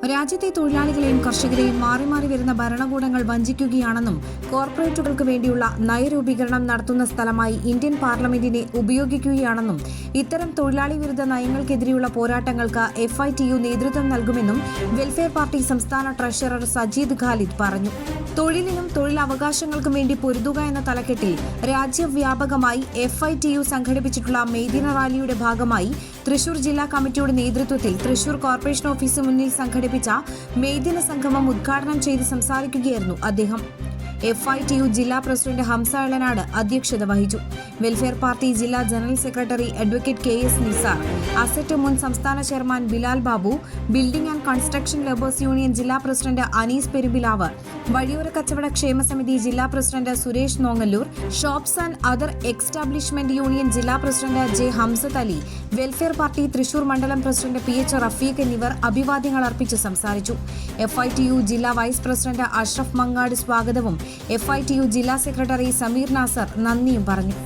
രാജ്യത്തെ തൊഴിലാളികളെയും കർഷകരെയും മാറി മാറി വരുന്ന ഭരണകൂടങ്ങൾ വഞ്ചിക്കുകയാണെന്നും കോർപ്പറേറ്റുകൾക്ക് വേണ്ടിയുള്ള നയരൂപീകരണം നടത്തുന്ന സ്ഥലമായി ഇന്ത്യൻ പാർലമെന്റിനെ ഉപയോഗിക്കുകയാണെന്നും ഇത്തരം തൊഴിലാളി വിരുദ്ധ നയങ്ങൾക്കെതിരെയുള്ള പോരാട്ടങ്ങൾക്ക് എഫ് ഐ ടി യു നേതൃത്വം നൽകുമെന്നും വെൽഫെയർ പാർട്ടി സംസ്ഥാന ട്രഷറർ സജീദ് ഖാലിദ് പറഞ്ഞു. തൊഴിലിനും തൊഴിലവകാശങ്ങൾക്കും വേണ്ടി പൊരുതുക എന്ന തലക്കെട്ടിൽ രാജ്യവ്യാപകമായി എഫ് ഐ ടി യു സംഘടിപ്പിച്ചിട്ടുള്ള മെയ്ദിന റാലിയുടെ ഭാഗമായി തൃശൂർ ജില്ലാ കമ്മിറ്റിയുടെ നേതൃത്വത്തിൽ തൃശൂർ കോർപ്പറേഷൻ ഓഫീസിന് മുന്നിൽ സംഘടിപ്പിച്ച മെയ്ദിന സംഗമം ഉദ്ഘാടനം ചെയ്ത് സംസാരിക്കുകയായിരുന്നു അദ്ദേഹം. എഫ് ഐ ടി യു ജില്ലാ പ്രസിഡന്റ് ഹംസ എളനാട് അധ്യക്ഷത വഹിച്ചു. വെൽഫെയർ പാർട്ടി ജില്ലാ general secretary advocate K S Nisar asset മുൻ സംസ്ഥാന chairman Bilal Babu building and construction labours union ജില്ലാ പ്രസിഡന്റ് അനീസ് പെരുമ്പിലാവ് വഴിയോര കച്ചവട ക്ഷേമ സമിതി ജില്ലാ president Suresh Nongallur shops and other establishment union ജില്ലാ president J Hamsath Ali welfare party Thrissur മണ്ഡലം പ്രസിഡന്റ് പി എച്ച് റഫീഖ് എന്നിവർ അഭിവാദ്യങ്ങൾ അർപ്പിച്ച് സംസാരിച്ചു. എഫ് ഐ ടി യു ജില്ലാ വൈസ് പ്രസിഡന്റ് അഷ്റഫ് മങ്ങാട് സ്വാഗതവും എഫ് ഐ ടി യു ജില്ലാ സെക്രട്ടറി സമീർ നാസർ നന്ദിയും പറഞ്ഞു